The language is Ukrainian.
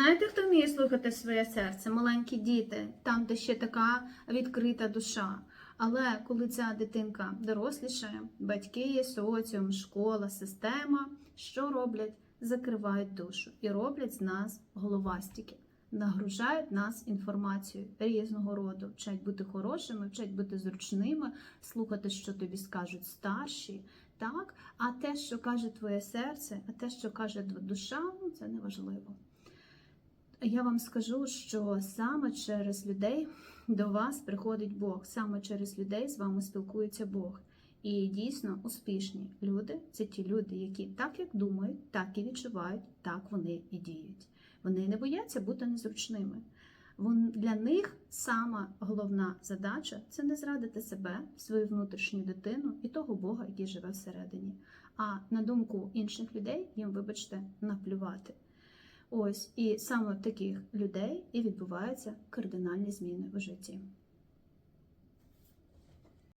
Знаєте, хто вміє слухати своє серце? Маленькі діти, там, де ще така відкрита душа. Але коли ця дитинка дорослішає, батьки, соціум, школа, система, що роблять? Закривають душу і роблять з нас головастики, нагружають нас інформацією різного роду, вчать бути хорошими, вчать бути зручними, слухати, що тобі скажуть старші. Так, а те, що каже твоє серце, а те, що каже душа, ну це не важливо. Я вам скажу, що саме через людей до вас приходить Бог, саме через людей з вами спілкується Бог. І дійсно успішні люди це ті люди, які так як думають, так і відчувають, так вони і діють. Вони не бояться бути незручними. Для них сама головна задача це не зрадити себе, свою внутрішню дитину і того Бога, який живе всередині. А на думку інших людей їм, вибачте, наплювати. Ось і саме таких людей і відбуваються кардинальні зміни у житті.